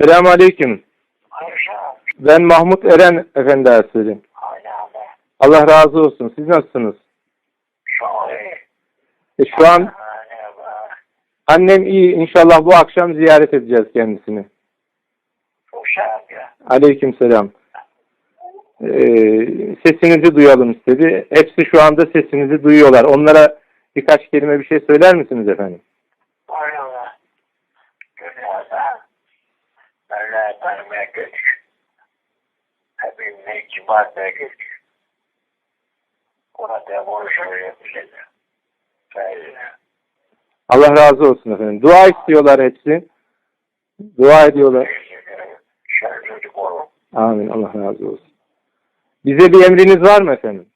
Selamun Aleyküm. Ayşe. Ben Mahmut Eren Efendi Ersoy'um. Hala. Allah razı olsun. Siz nasılsınız? Çok iyi. E, şu an be. annem iyi. İnşallah bu akşam ziyaret edeceğiz kendisini. Uşak ya. Aleyküm selam. Ee, sesinizi duyalım istedi. Hepsi şu anda sesinizi duyuyorlar. Onlara birkaç kelime bir şey söyler misiniz efendim? Böyle tanımaya güç. Hepimle kibar güç. Orada konuşuyor bize. Söyle. Allah razı olsun efendim. Dua istiyorlar hepsi. Dua ediyorlar. Amin. Allah razı olsun. Bize bir emriniz var mı efendim?